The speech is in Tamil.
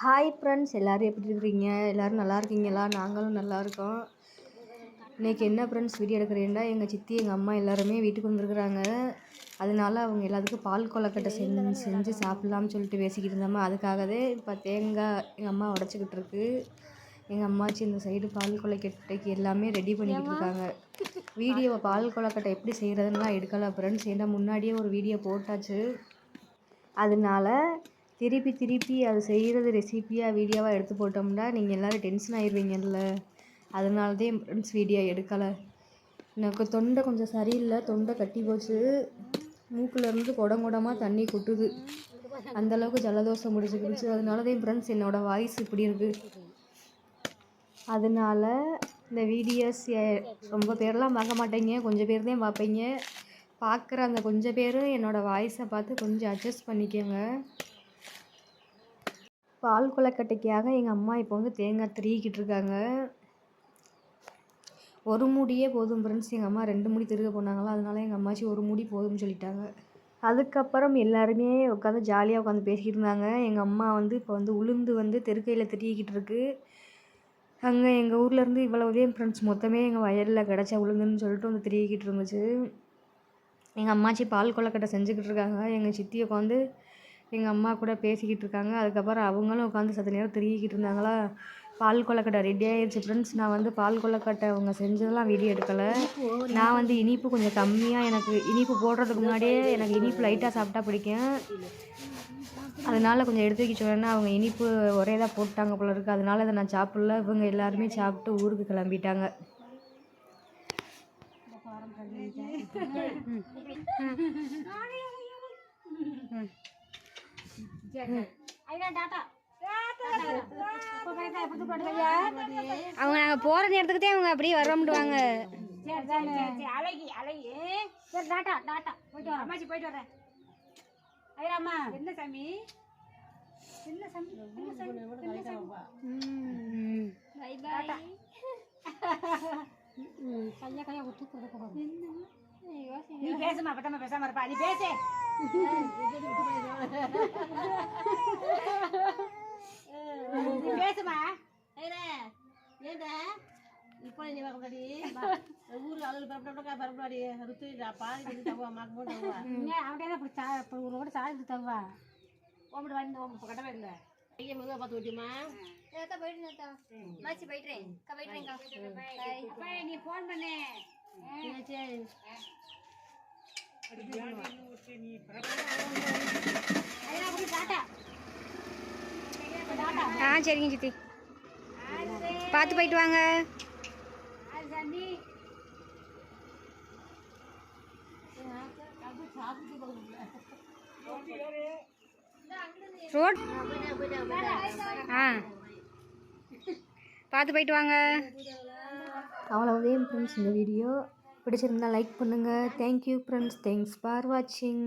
ஹாய் ஃப்ரெண்ட்ஸ் எல்லோரும் எப்படி இருக்கிறீங்க? எல்லோரும் நல்லா இருக்கீங்களா? நாங்களும் நல்லா இருக்கோம். இன்றைக்கி என்ன ஃப்ரெண்ட்ஸ் வீடியோ எடுக்கிறேன்டா எங்கள் சித்தி எங்கள் அம்மா எல்லாருமே வீட்டுக்கு வந்திருக்குறாங்க. அதனால அவங்க எல்லாத்துக்கும் பால் கொலக்கட்டை செஞ்சு செஞ்சு சாப்பிட்லாம்னு சொல்லிட்டு பேசிக்கிட்டு இருந்தோமா அதுக்காகவே இப்போ தேங்காய் எங்கள் அம்மா உடச்சிக்கிட்டு இருக்கு. எங்கள் அம்மாச்சி இந்த சைடு பால் கொலக்கட்டைக்கு எல்லாமே ரெடி பண்ணிக்கிட்டு இருக்காங்க. வீடியோவை பால் கொலக்கட்டை எப்படி செய்கிறதுலாம் எடுக்கலை ஃப்ரெண்ட்ஸ் ஏன்னா முன்னாடியே ஒரு வீடியோ போட்டாச்சு. அதனால திருப்பி திருப்பி அது செய்கிறது ரெசிப்பியாக வீடியோவாக எடுத்து போட்டோம்னா நீங்கள் எல்லோரும் டென்ஷன் ஆயிடுவீங்கல்ல அதனால தான் ஃப்ரெண்ட்ஸ் வீடியோ எடுக்கலை. எனக்கு தொண்டை கொஞ்சம் சரியில்லை. தொண்டை கட்டி போச்சு. மூக்கிலேருந்து குடம் குடமாக தண்ணி கொட்டுது. அந்தளவுக்கு ஜலதோஷம் முடிச்சுக்கிடுச்சு அதனால தான் ஃப்ரெண்ட்ஸ் என்னோடய வாய்ஸ் இப்படி இருக்குது அதனால இந்த வீடியோஸ் ரொம்ப பேர்லாம் பார்க்க மாட்டேங்க. கொஞ்சம் பேர் தான் பார்ப்பீங்க. பார்க்குற அந்த கொஞ்சம் பேரும் என்னோடய வாய்ஸை பார்த்து கொஞ்சம் அட்ஜஸ்ட் பண்ணிக்கோங்க. பால் கொலக்கட்டைக்காக எங்கள் அம்மா இப்போ வந்து தேங்காய் திருகிக்கிட்டு இருக்காங்க. ஒரு மூடியே போதும் ஃப்ரெண்ட்ஸ் எங்கள் அம்மா ரெண்டு மூடி திருக போனாங்களா? அதனால எங்கள் அம்மாச்சி ஒரு மூடி போதும்னு சொல்லிட்டாங்க. அதுக்கப்புறம் எல்லாருமே உட்காந்து ஜாலியாக உட்காந்து பேசிக்கிட்டு இருந்தாங்க எங்கள் அம்மா வந்து இப்போ வந்து உளுந்து வந்து தெருக்கையில் திரியிக்கிட்டு இருக்கு. அங்கே எங்கள் ஊர்லேருந்து இவ்வளவுதே ஃப்ரெண்ட்ஸ் மொத்தமே எங்கள் வயலில் கிடச்ச உளுந்துன்னு சொல்லிட்டு வந்து திரியிக்கிட்டு இருந்துச்சு. எங்கள் அம்மாச்சி பால் கொலக்கட்டை செஞ்சுக்கிட்டு இருக்காங்க. எங்கள் சித்தி உட்காந்து எங்கள் அம்மா கூட பேசிக்கிட்டு இருக்காங்க அதுக்கப்புறம் அவங்களும் உட்காந்து சற்று நேரம் திருகிக்கிட்டு இருந்தாங்களா பால் கொலக்கட்டை ரெடி ஆகிடுச்சு ஃப்ரெண்ட்ஸ் நான் வந்து பால் கொலக்கட்டை அவங்க செஞ்சதெல்லாம் வீடியோ எடுக்கலை. நான் வந்து இனிப்பு கொஞ்சம் கம்மியாக எனக்கு இனிப்பு போடுறதுக்கு முன்னாடியே எனக்கு இனிப்பு லைட்டாக சாப்பிட்டா பிடிக்கும். அதனால கொஞ்சம் எடுத்து வைக்க சொன்னேன்னா அவங்க இனிப்பு ஒரே தான் போட்டாங்க போல இருக்குது அதனால அதை நான் சாப்பிடல. இவங்க எல்லாருமே சாப்பிட்டு ஊருக்கு கிளம்பிட்டாங்க. அவங்க நாங்கள் போகிற நேரத்துக்கு தான் அவங்க அப்படியே வரமுடுவாங்க அழகி அழகி. சரி டாட்டா டாட்டா. போயிட்டு வரேன் அம்மாச்சி போயிட்டு வரேன் ஐயாம்மா என்ன சாமி? என்ன சாமி? என்ன சாமி? என்ன சாமி? Bye bye. கையா கையா ஒத்து கொடுக்க நீ பேசுமா பட்டமா பேசாம இருப்பா நீ பேசு. நீ பேசுமா? ஏண்டா? இப்போ நீ வரப்படி ஊர்ல அளவு பரப்படா பரப்படாடி. ருத்துடா பாதி தவா மாக்கு போட்டு தவா அவன்கிட்ட அப்படி சா இப்போ ஒரு கூட சாதி தவா ஓம்பிட்டு வாங்கி ஓம்பு. கட்ட வேண்ட ஐயா போயிட்டுறேன். ஆ சரிங்க சித்தி பார்த்து போயிட்டு வாங்க. ரோட். ஆ. பார்த்து போயிட்டு வாங்க. அவ்வளோதான் ஃப்ரெண்ட்ஸ் இந்த வீடியோ பிடிச்சிருந்தா லைக் பண்ணுங்கள் தேங்க்யூ ஃப்ரெண்ட்ஸ் தேங்க்ஸ் ஃபார் வாட்சிங்